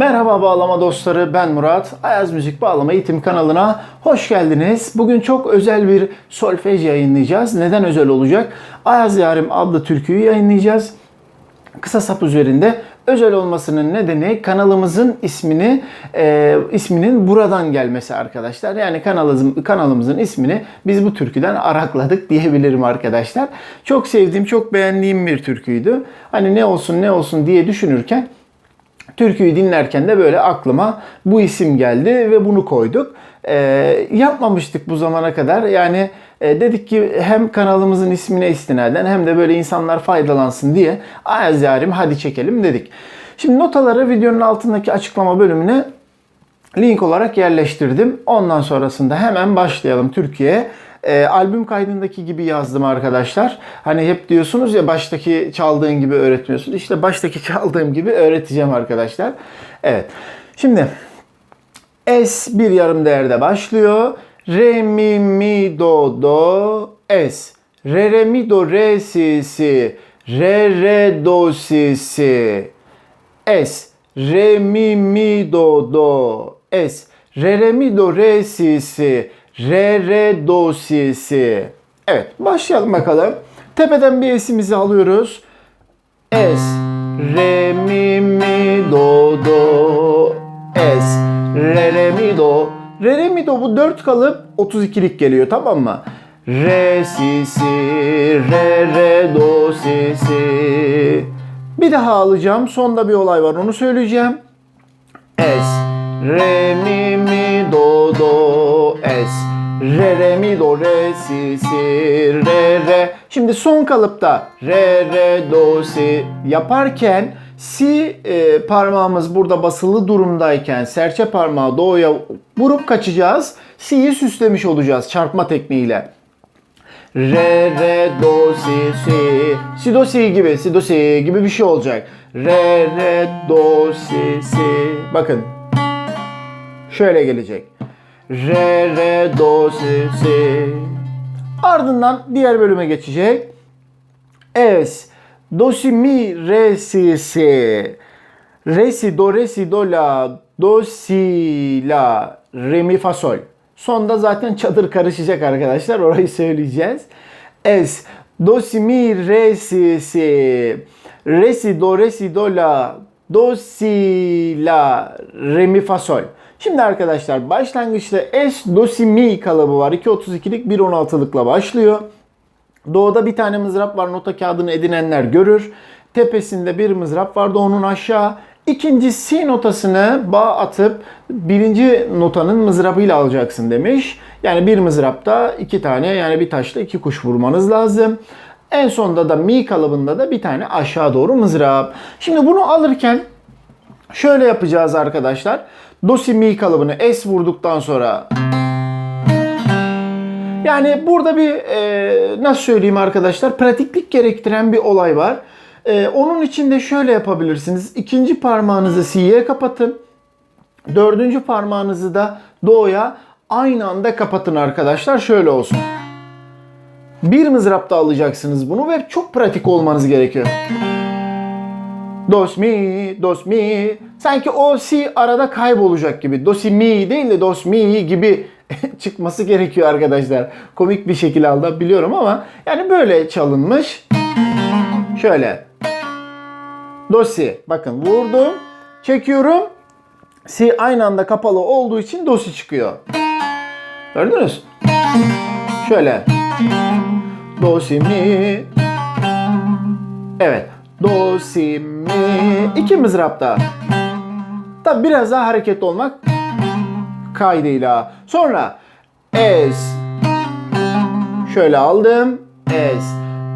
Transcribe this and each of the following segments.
Merhaba bağlama dostları ben Murat. Ayaz Müzik Bağlama Eğitim kanalına hoş geldiniz. Bugün çok özel bir solfej yayınlayacağız. Neden özel olacak? Ayaz Yarim adlı türküyü yayınlayacağız. Kısa sap üzerinde özel olmasının nedeni kanalımızın ismini e, isminin buradan gelmesi arkadaşlar. Yani kanalımızın kanalımızın ismini biz bu türküden arakladık diyebilirim arkadaşlar. Çok sevdiğim, çok beğendiğim bir türküydü. Hani ne olsun ne olsun diye düşünürken Türküyü dinlerken de böyle aklıma bu isim geldi ve bunu koyduk. Ee, yapmamıştık bu zamana kadar. Yani e, dedik ki hem kanalımızın ismine istinaden hem de böyle insanlar faydalansın diye Ayaz Yarim hadi çekelim dedik. Şimdi notaları videonun altındaki açıklama bölümüne link olarak yerleştirdim. Ondan sonrasında hemen başlayalım Türkiye. E, albüm kaydındaki gibi yazdım arkadaşlar. Hani hep diyorsunuz ya baştaki çaldığın gibi öğretmiyorsun. İşte baştaki çaldığım gibi öğreteceğim arkadaşlar. Evet. Şimdi S bir yarım değerde başlıyor. Re mi mi do do S. Re re mi do re si si. Re re do si si. S. Re mi mi do do. S. Re re mi do re si si. Re re do si si. Evet başlayalım bakalım. Tepeden bir esimizi alıyoruz. S. Re mi mi do do. S. Re re mi do. Re re mi do bu 4 kalıp 32'lik geliyor tamam mı? Re si si. Re re do si si. Bir daha alacağım. Sonda bir olay var onu söyleyeceğim. S. Re mi mi. Re re mi do re si si re re. Şimdi son kalıpta re re do si yaparken si e, parmağımız burada basılı durumdayken serçe parmağı do'ya vurup kaçacağız. Si'yi süslemiş olacağız çarpma tekniğiyle. Re re do si si si do si gibi si do si gibi bir şey olacak. Re re do si si bakın şöyle gelecek. Re re do si si. Ardından diğer bölüme geçecek. Es do si mi re si si. Re si do re si do la do si la re mi fa sol. Sonda zaten çadır karışacak arkadaşlar. Orayı söyleyeceğiz. Es do si mi re si si. Re si do re si do la do si la re mi fa sol. Şimdi arkadaşlar başlangıçta S, Do, Si, Mi kalıbı var. 2.32'lik 1.16'lıkla başlıyor. Doğuda bir tane mızrap var. Nota kağıdını edinenler görür. Tepesinde bir mızrap vardı onun aşağı. İkinci Si notasını bağ atıp birinci notanın mızrabıyla alacaksın demiş. Yani bir mızrapta iki tane yani bir taşla iki kuş vurmanız lazım. En sonda da Mi kalıbında da bir tane aşağı doğru mızrap. Şimdi bunu alırken şöyle yapacağız arkadaşlar. Do si mi kalıbını es vurduktan sonra yani burada bir e, nasıl söyleyeyim arkadaşlar pratiklik gerektiren bir olay var. E, onun için de şöyle yapabilirsiniz. İkinci parmağınızı si'ye kapatın. Dördüncü parmağınızı da do'ya aynı anda kapatın arkadaşlar. Şöyle olsun. Bir mızrapta alacaksınız bunu ve çok pratik olmanız gerekiyor. Dos mi, dos mi. Sanki o si arada kaybolacak gibi. Do mi değil de dos mi gibi çıkması gerekiyor arkadaşlar. Komik bir şekilde aldı biliyorum ama yani böyle çalınmış. Şöyle. Do si. Bakın vurdum. Çekiyorum. Si aynı anda kapalı olduğu için do çıkıyor. Gördünüz? Şöyle. Do mi. Evet. Do, si, mi. İki mızrapta. Tabi biraz daha hareketli olmak kaydıyla. Sonra es. Şöyle aldım. Es.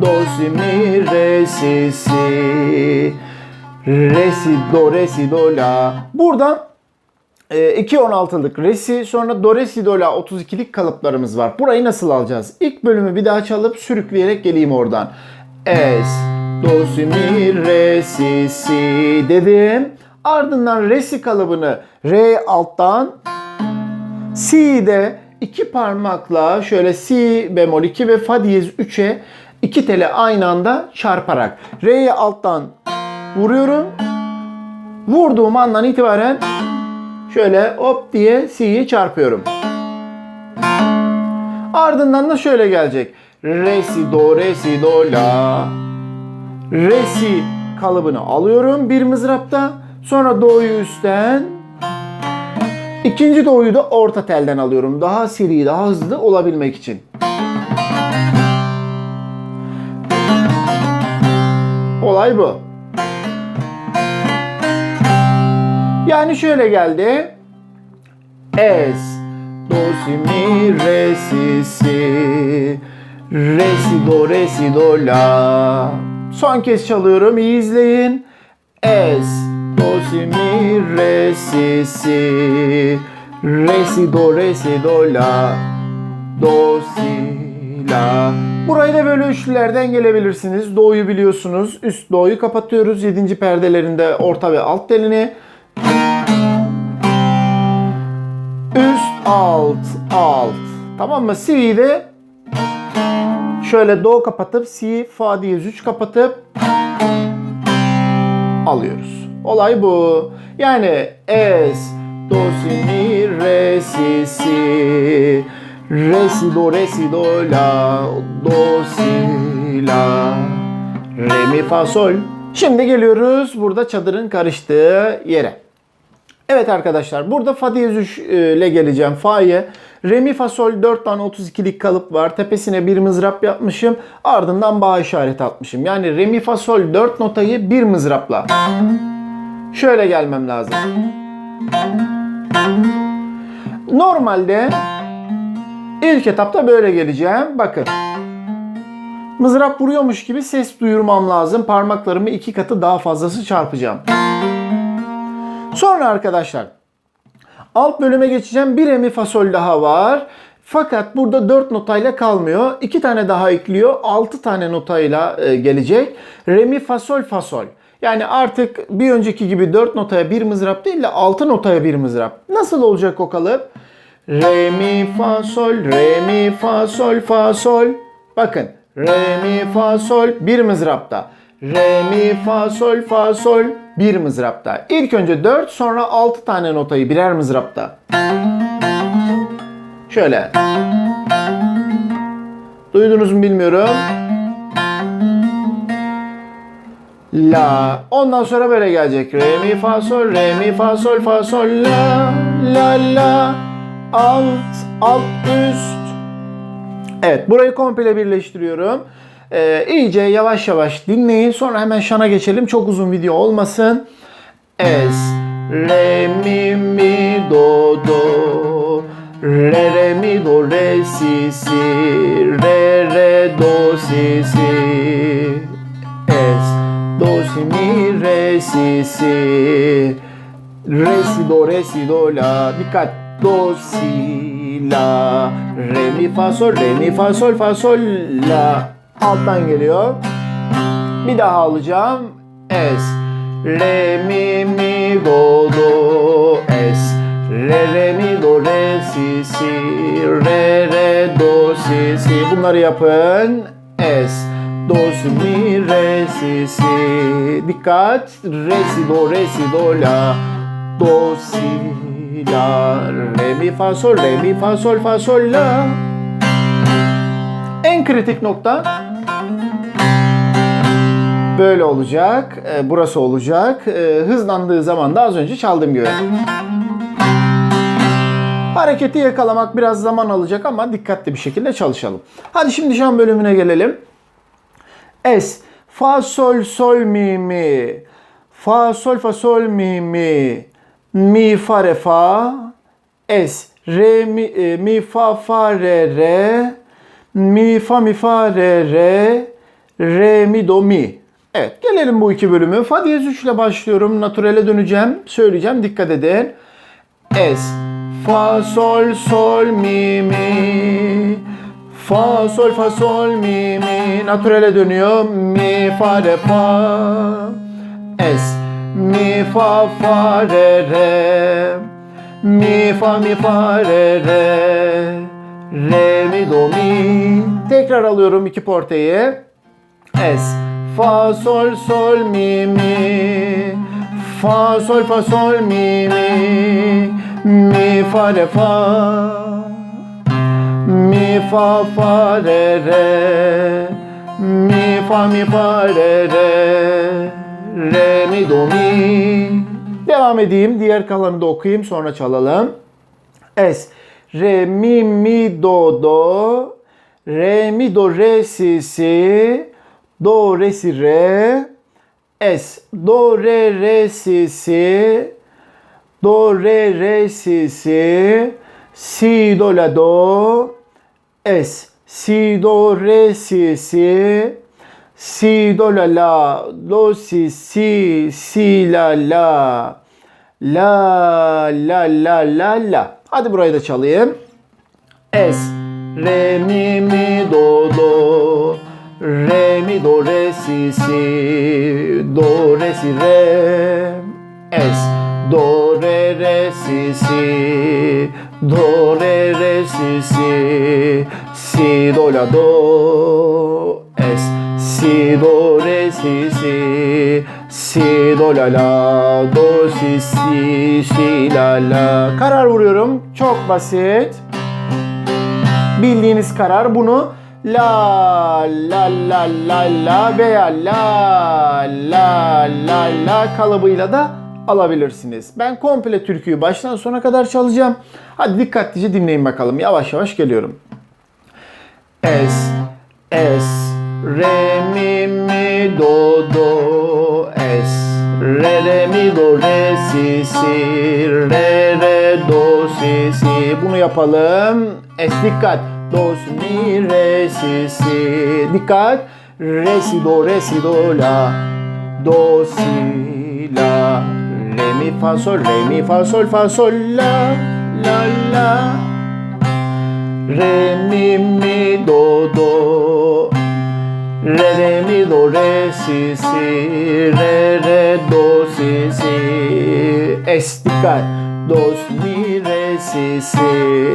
Do, si, mi, re, si, si. Re, si, do, re, si, do, la. Buradan 2.16'lık resi sonra do re si do la 32'lik kalıplarımız var. Burayı nasıl alacağız? İlk bölümü bir daha çalıp sürükleyerek geleyim oradan. Es do si mi re si si dedim. Ardından re si kalıbını re alttan si de iki parmakla şöyle si bemol 2 ve fa diyez 3'e iki tele aynı anda çarparak re'yi alttan vuruyorum. Vurduğum andan itibaren Şöyle hop diye si'yi çarpıyorum. Ardından da şöyle gelecek. Re si do re si do la. Re si kalıbını alıyorum bir mızrapta. Sonra do'yu üstten. İkinci do'yu da orta telden alıyorum. Daha seri, daha hızlı olabilmek için. Olay bu. Yani şöyle geldi. Es, do, si, mi, re, si, si. Re, si, do, re, si, do, la. Son kez çalıyorum. iyi izleyin. Es, do, si, mi, re, si, si. Re, si, do, re, si, do, la. Do, si, la. Burayı da böyle üçlülerden gelebilirsiniz. Do'yu biliyorsunuz. Üst do'yu kapatıyoruz. Yedinci perdelerinde orta ve alt telini. Üst, alt, alt. Tamam mı? Si'yi de şöyle do kapatıp si, fa diyez 3 kapatıp alıyoruz. Olay bu. Yani es, do, si, mi, re, si, si. Re, si, do, re, si, do, la. Do, si, la. Re, mi, fa, sol. Şimdi geliyoruz burada çadırın karıştığı yere. Evet arkadaşlar burada fa diyez 3 ile geleceğim fa'ya. Re mi fa sol 4 tane 32'lik kalıp var. Tepesine bir mızrap yapmışım. Ardından bağ işareti atmışım. Yani re mi fa sol 4 notayı bir mızrapla. Şöyle gelmem lazım. Normalde ilk etapta böyle geleceğim. Bakın. Mızrap vuruyormuş gibi ses duyurmam lazım. Parmaklarımı iki katı daha fazlası çarpacağım. Sonra arkadaşlar alt bölüme geçeceğim. Bir emi fasol daha var. Fakat burada 4 notayla kalmıyor. 2 tane daha ekliyor. 6 tane notayla e, gelecek. Re mi fa sol fa sol. Yani artık bir önceki gibi 4 notaya bir mızrap değil de 6 notaya bir mızrap. Nasıl olacak o kalıp? Re mi fa sol, re mi fa sol fa sol. Bakın. Re mi fa sol bir mızrapta. Re mi fa sol fa sol bir mızrapta. İlk önce 4 sonra 6 tane notayı birer mızrapta. Şöyle. Duydunuz mu bilmiyorum. La. Ondan sonra böyle gelecek. Re mi fa sol, re mi fa sol fa sol la la la. Alt, alt, üst. Evet, burayı komple birleştiriyorum. Ee, iyice yavaş yavaş dinleyin. Sonra hemen şana geçelim. Çok uzun video olmasın. Es, re, mi, mi, do, do. Re, re, mi, do, re, si, si. Re, re, do, si, si. Es, do, si, mi, re, si, si. Re, si, do, re, si, do, la. Dikkat. Do, si, la. Re, mi, fa, sol, re, mi, fa, sol, fa, sol, la. Alttan geliyor. Bir daha alacağım. Es. Re, mi, mi, do, do, es. Re, re, mi, do, re, si, si. Re, re, do, si, si. Bunları yapın. Es. Do, si, mi, re, si, si. Dikkat. Re, si, do, re, si, do, la. Do, si, la. Re, mi, fa, sol, re, mi, fa, sol, fa, sol, la. En kritik nokta böyle olacak. e, Burası olacak. E, Hızlandığı zaman da az önce çaldığım gibi. Hareketi yakalamak biraz zaman alacak ama dikkatli bir şekilde çalışalım. Hadi şimdi şan bölümüne gelelim. Es, fa sol sol mi mi. Fa sol fa sol mi mi. Mi fa re fa. Es, re mi e, mi fa fa re re. Mi fa mi fa re re. Re mi do mi. Evet gelelim bu iki bölümü. Fa diyez 3 ile başlıyorum. Naturale döneceğim. Söyleyeceğim. Dikkat edin. Es. Fa sol sol mi mi. Fa sol fa sol mi mi. Naturale dönüyor. Mi fa re fa. Es. Mi fa fa re re. Mi fa mi fa re re. Re mi do mi. Tekrar alıyorum iki porteyi. Es. Fa sol sol mi mi. Fa sol fa sol mi mi. mi fa re fa. Mi fa fa re re. Mi fa mi fa re re. Re mi do mi. Devam edeyim. Diğer kalanı da okuyayım sonra çalalım. Es. Re mi mi do do. Re mi do re si si do re si re. Es. Do re re si si. Do re re si si. Si do la do. Es. Si do re si si. Si do la la. Do si si si la la. La la la la la. Hadi burayı da çalayım. Es. Re mi mi do do. Re mi do re si si? Do re si re. Es. Do re re si si. Do re re si si. Si do la do. Es. Si do re si si. Si do la la. Do si si si la la. Karar vuruyorum. Çok basit. Bildiğiniz karar bunu la la la la la veya la la la la kalıbıyla da alabilirsiniz. Ben komple türküyü baştan sona kadar çalacağım. Hadi dikkatlice dinleyin bakalım. Yavaş yavaş geliyorum. Es, es, re, mi, mi, do, do, es, re, re, mi, do, re, si, si, re, re, do, si, si. Bunu yapalım. Es, dikkat. Do, si, mi, re, si, si. Dikkat. Re, si, do, re, si, do, la. Do, si, la. Re, mi, fa, sol, re, mi, fa, sol, fa, sol, la. La, la. Re mi mi do do Re re mi do re si si Re re do si si Es dikkat Do mi re si si.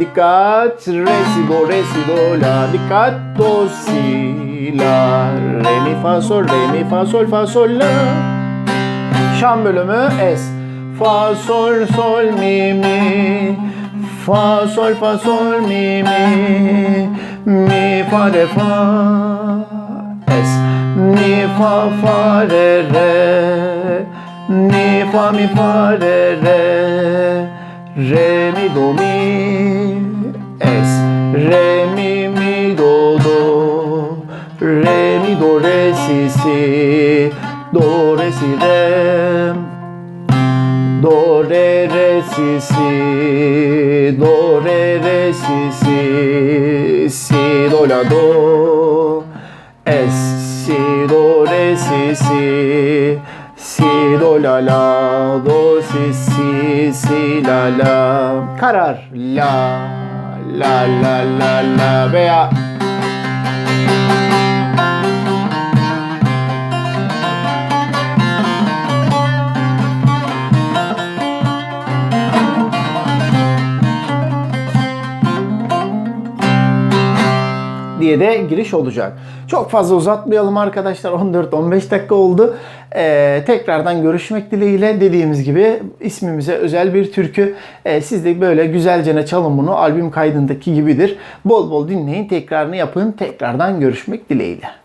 Dikkat Re si do re si do la. Dikkat do si la Re mi fa sol re mi fa sol fa sol la. Şan bölümü es. Fa sol sol mi mi. Fa sol fa sol mi mi. Mi fa re fa es. Mi fa fa re re. Mi fa mi fa re re re mi do mi es. Re mi mi do do. Re mi do re si si. Do re si re. Do re re si si. Do re re si si. Si do la do. Es. Si do re si si la la do si si si la la. Karar. La la la la la. Veya diye de giriş olacak. Çok fazla uzatmayalım arkadaşlar. 14-15 dakika oldu. Ee, tekrardan görüşmek dileğiyle dediğimiz gibi ismimize özel bir türkü. Ee, siz de böyle güzelce çalın bunu. Albüm kaydındaki gibidir. Bol bol dinleyin. Tekrarını yapın. Tekrardan görüşmek dileğiyle.